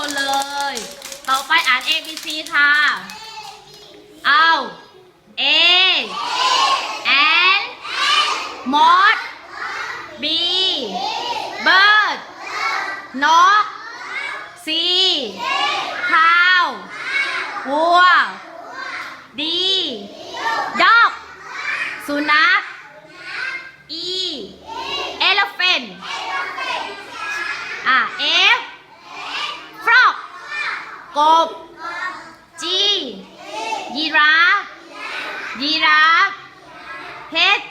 คนเลย ต่อไปอ่าน A B C ค่ะ เอา A and moth B bird นก C ข้าววัว D dog สุนัข E elephant อะ F frog กบ G ยีราฟยีราฟ H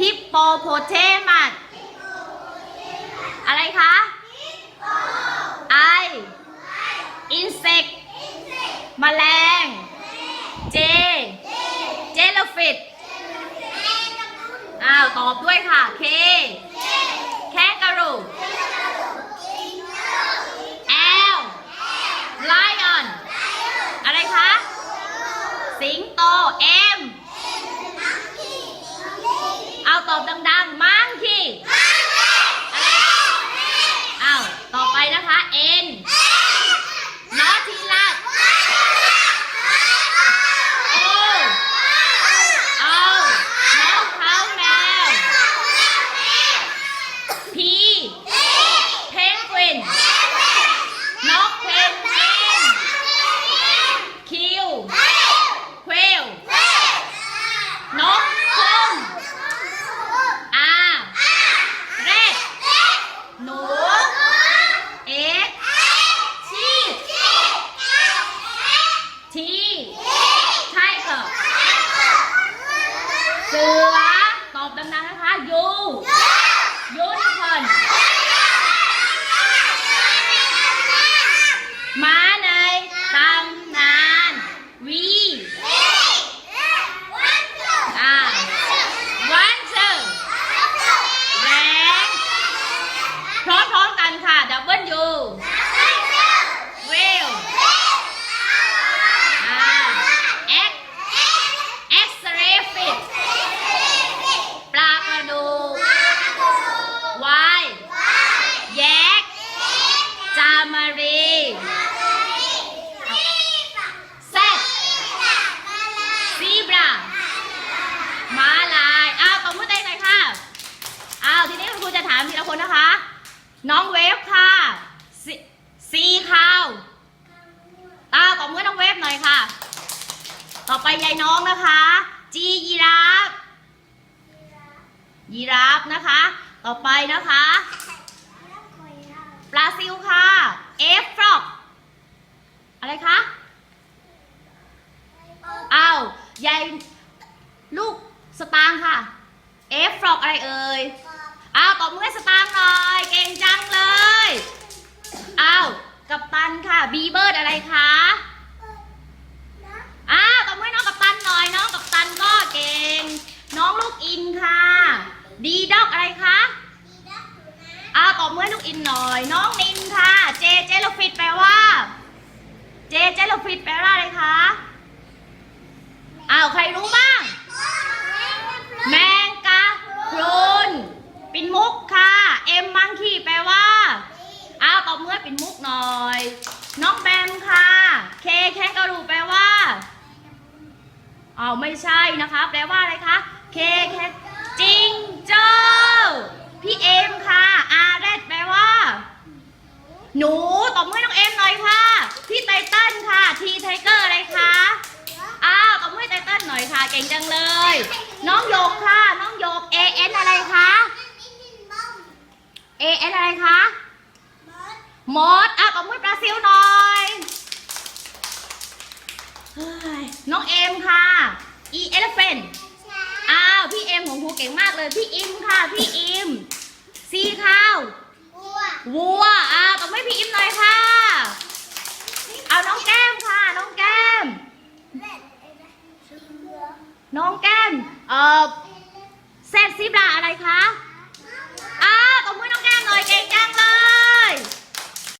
hippopotamus อะไรคะ I insect แมลง J jellyfish อ้าว ตอบด้วยค่ะ K kangaroo L lion อะไรคะ สิงโต M เอาตอบดังๆ มังคีอะไรอ้าว ต่อไปนะคะ N นอทีลัส O เอาน้องเขาแมว P เพนกวิน นกเพนกวิน Q เควลนกคุ้ม R เรดหนู X ชีพ T ใช่ค่ะ เสือ ตอบดังๆนะคะ ยูยูนิคอร์นม้าในตำนานวีอ่าวันเชอร์แรงพร้อมๆกันค่ะ ดับเบิลยูเวลอ่าเอ็กเอ็กซ์เรย์ฟิตปลากระดูกวายแยก จามารีแซดซีบราม้าลาย อ้าวตบมือเต้นหน่อยค่ะ อ้าว ทีนี้คุณครูจะถามทีละคนนะคะ น้องเวฟค่ะซีคาวอ้าวตบมือน้องเวฟหน่อยค่ะ ต่อไปยายน้องนะคะ จียีราฟยีราฟนะคะ ต่อไปนะคะ ปลาซิลค่ะ เอฟฟรอกอะไรคะอ้าวยายลูกสตางค์ค่ะ เอฟฟรอกอะไรเอ่ย อ้าวตบมือให้สตางค์หน่อย เก่งจังเลยอ้าวกัปตันค่ะ บีเบิร์ดอะไรคะอ้าวตบมือให้น้องกัปตันหน่อย น้องกัปตันก็เก่ง น้องลูกอินค่ะ ดีด็อกอะไรคะอ้าวตบมือให้ลูกอินหน่อย น้องนินค่ะ เจเจลฟิตแปลว่า เจเจลฟิตแปลว่าอะไรคะอ้าวใครรู้บ้าง แมงกะพรุนปินมุกค่ะ เอ็มมังคีแปลว่า อ้าวตบมือให้ปินมุกหน่อย น้องแบมค่ะ เคแคนการูแปลว่าอ้าไม่ใช่นะคะ แปลว่าอะไรคะ เคแคนจิงโจ้พี่เอ็มค่ะอาแรดแปลว่า หนูตบมือให้น้องเอ็มหน่อยค่ะ พี่ไตเติ้ลค่ะ ทีไทเกอร์อะไรคะอ้าวตบมือให้ไตเติ้ลหน่อยค่ะ เก่งจังเลย น้องโยกค่ะ น้องโยก A N อะไรคะ A N อะไรคะ มอสอะตบมือปลาซิลหน่อยเฮ้ยน้องเอ็มค่ะ E elephant อ้าว พี่เอ็มของครูเก่งมากเลย พี่อิมค่ะ พี่อิมซีข้าว วัวอ้าวตบมือพี่อิมหน่อยค่ะ เอาน้องแก้มค่ะ น้องแก้ม น้องแก้ม เอ่อแซดซิบลาอะไรคะ